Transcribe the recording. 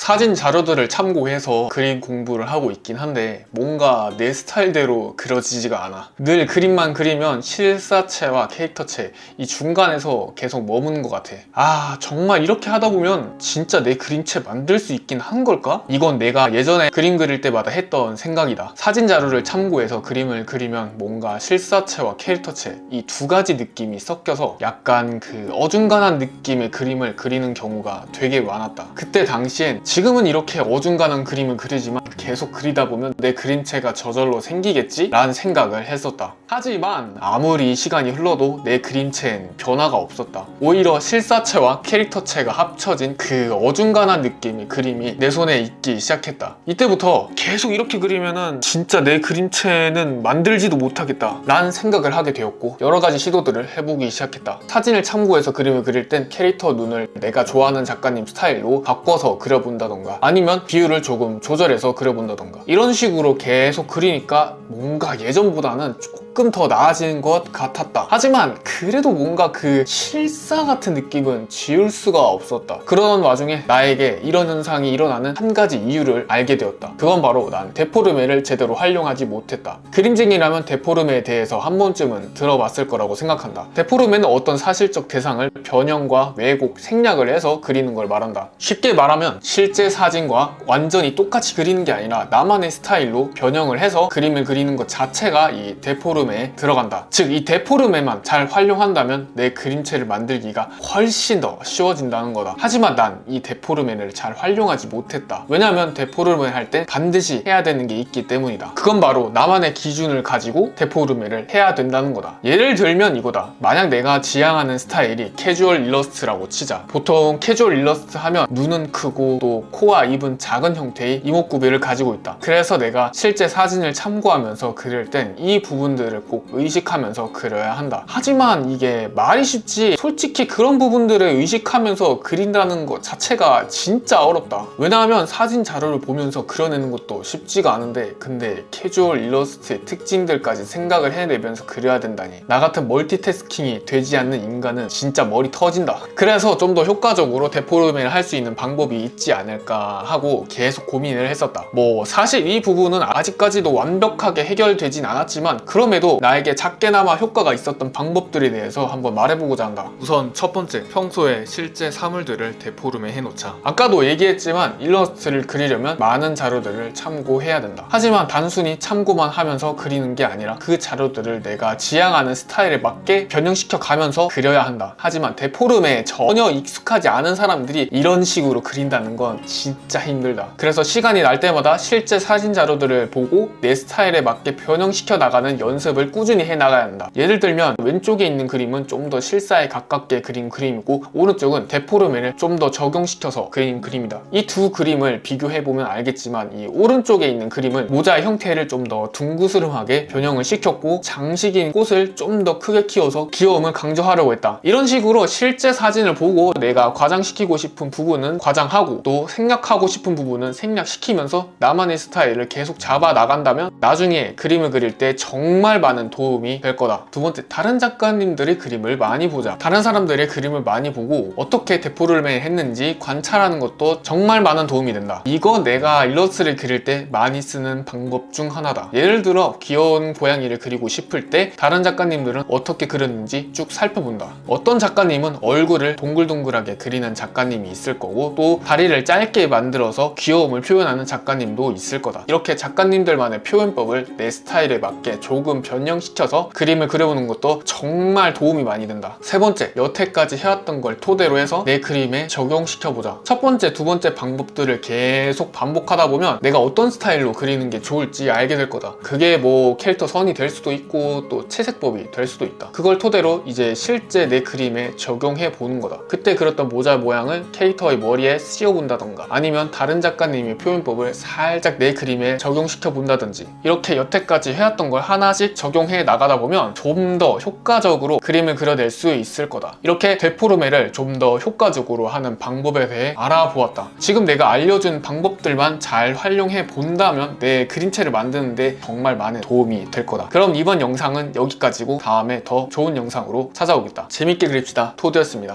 사진 자료들을 참고해서 그림 공부를 하고 있긴 한데 뭔가 내 스타일대로 그려지지가 않아. 늘 그림만 그리면 실사체와 캐릭터체 이 중간에서 계속 머무는 것 같아. 아 정말 이렇게 하다 보면 진짜 내 그림체 만들 수 있긴 한 걸까? 이건 내가 예전에 그림 그릴 때마다 했던 생각이다. 사진 자료를 참고해서 그림을 그리면 뭔가 실사체와 캐릭터체 이 두 가지 느낌이 섞여서 약간 그 어중간한 느낌의 그림을 그리는 경우가 되게 많았다. 그때 당시엔 지금은 이렇게 어중간한 그림을 그리지만 계속 그리다 보면 내 그림체가 저절로 생기겠지? 라는 생각을 했었다. 하지만 아무리 시간이 흘러도 내 그림체엔 변화가 없었다. 오히려 실사체와 캐릭터체가 합쳐진 그 어중간한 느낌의 그림이 내 손에 있기 시작했다. 이때부터 계속 이렇게 그리면은 진짜 내 그림체는 만들지도 못하겠다. 라는 생각을 하게 되었고 여러 가지 시도들을 해보기 시작했다. 사진을 참고해서 그림을 그릴 땐 캐릭터 눈을 내가 좋아하는 작가님 스타일로 바꿔서 그려본다던가 아니면 비율을 조금 조절해서 그려본다던가 이런 식으로 계속 그리니까 뭔가 예전보다는 조금 더 나아지는 것 같았다. 하지만 그래도 뭔가 그 실사 같은 느낌은 지울 수가 없었다. 그러던 와중에 나에게 이런 현상이 일어나는 한 가지 이유를 알게 되었다. 그건 바로 난 데포르메를 제대로 활용하지 못했다. 그림쟁이라면 데포르메에 대해서 한 번쯤은 들어봤을 거라고 생각한다. 데포르메는 어떤 사실적 대상을 변형과 왜곡, 생략을 해서 그리는 걸 말한다. 쉽게 말하면 실제 사진과 완전히 똑같이 그리는 게 아니라 나만의 스타일로 변형을 해서 그림을 그리는 것 자체가 이 데포르 메에 들어간다. 즉, 이 데포르메만 잘 활용한다면 내 그림체를 만들기가 훨씬 더 쉬워진다는 거다. 하지만 난 이 데포르메를 잘 활용하지 못했다. 왜냐하면 데포르메 할때 반드시 해야 되는 게 있기 때문이다. 그건 바로 나만의 기준을 가지고 데포르메를 해야 된다는 거다. 예를 들면 이거다. 만약 내가 지향하는 스타일이 캐주얼 일러스트라고 치자. 보통 캐주얼 일러스트 하면 눈은 크고 또 코와 입은 작은 형태의 이목구비를 가지고 있다. 그래서 내가 실제 사진을 참고하면서 그릴 땐 이 부분들 을 꼭 의식하면서 그려야 한다. 하지만 이게 말이 쉽지 솔직히 그런 부분들을 의식하면서 그린다는 것 자체가 진짜 어렵다. 왜냐하면 사진 자료를 보면서 그려내는 것도 쉽지가 않은데 근데 캐주얼 일러스트의 특징들까지 생각을 해내면서 그려야 된다니 나 같은 멀티태스킹이 되지 않는 인간은 진짜 머리 터진다. 그래서 좀 더 효과적으로 데포르메를 할 수 있는 방법이 있지 않을까 하고 계속 고민을 했었다. 뭐 사실 이 부분은 아직까지도 완벽하게 해결되진 않았지만 그럼에도 나에게 작게나마 효과가 있었던 방법들에 대해서 한번 말해보고자 한다. 우선 첫 번째, 평소에 실제 사물들을 데포르메 해놓자. 아까도 얘기했지만 일러스트를 그리려면 많은 자료들을 참고해야 된다. 하지만 단순히 참고만 하면서 그리는 게 아니라 그 자료들을 내가 지향하는 스타일에 맞게 변형시켜 가면서 그려야 한다. 하지만 데포르메에 전혀 익숙하지 않은 사람들이 이런 식으로 그린다는 건 진짜 힘들다. 그래서 시간이 날 때마다 실제 사진 자료들을 보고 내 스타일에 맞게 변형시켜 나가는 연습 을 꾸준히 해 나가야 한다. 예를 들면 왼쪽에 있는 그림은 좀 더 실사에 가깝게 그린 그림이고 오른쪽은 데포르메를 좀더 적용시켜서 그린 그림이다. 이 두 그림을 비교해 보면 알겠지만 이 오른쪽에 있는 그림은 모자의 형태를 좀 더 둥그스름하게 변형을 시켰고 장식인 꽃을 좀 더 크게 키워서 귀여움을 강조하려고 했다. 이런 식으로 실제 사진을 보고 내가 과장시키고 싶은 부분은 과장하고 또 생략하고 싶은 부분은 생략시키면서 나만의 스타일을 계속 잡아 나간다면 나중에 그림을 그릴 때 정말 많은 도움이 될 거다. 두 번째, 다른 작가님들의 그림을 많이 보자. 다른 사람들의 그림을 많이 보고 어떻게 데포르메 했는지 관찰하는 것도 정말 많은 도움이 된다. 이거 내가 일러스트를 그릴 때 많이 쓰는 방법 중 하나다. 예를 들어 귀여운 고양이를 그리고 싶을 때 다른 작가님들은 어떻게 그렸는지 쭉 살펴본다. 어떤 작가님은 얼굴을 동글동글하게 그리는 작가님이 있을 거고 또 다리를 짧게 만들어서 귀여움을 표현하는 작가님도 있을 거다. 이렇게 작가님들만의 표현법을 내 스타일에 맞게 조금 변형시켜서 그림을 그려보는 것도 정말 도움이 많이 된다. 세 번째, 여태까지 해왔던 걸 토대로 해서 내 그림에 적용시켜보자. 첫 번째, 두 번째 방법들을 계속 반복하다 보면 내가 어떤 스타일로 그리는 게 좋을지 알게 될 거다. 그게 뭐 캐릭터 선이 될 수도 있고 또 채색법이 될 수도 있다. 그걸 토대로 이제 실제 내 그림에 적용해 보는 거다. 그때 그렸던 모자 모양을 캐릭터의 머리에 씌워본다던가 아니면 다른 작가님의 표현법을 살짝 내 그림에 적용시켜 본다든지 이렇게 여태까지 해왔던 걸 하나씩 적용해 나가다 보면 좀 더 효과적으로 그림을 그려낼 수 있을 거다. 이렇게 데포르메를 좀 더 효과적으로 하는 방법에 대해 알아보았다. 지금 내가 알려준 방법들만 잘 활용해 본다면 내 그림체를 만드는데 정말 많은 도움이 될 거다. 그럼 이번 영상은 여기까지고 다음에 더 좋은 영상으로 찾아오겠다. 재밌게 그립시다. 토드였습니다.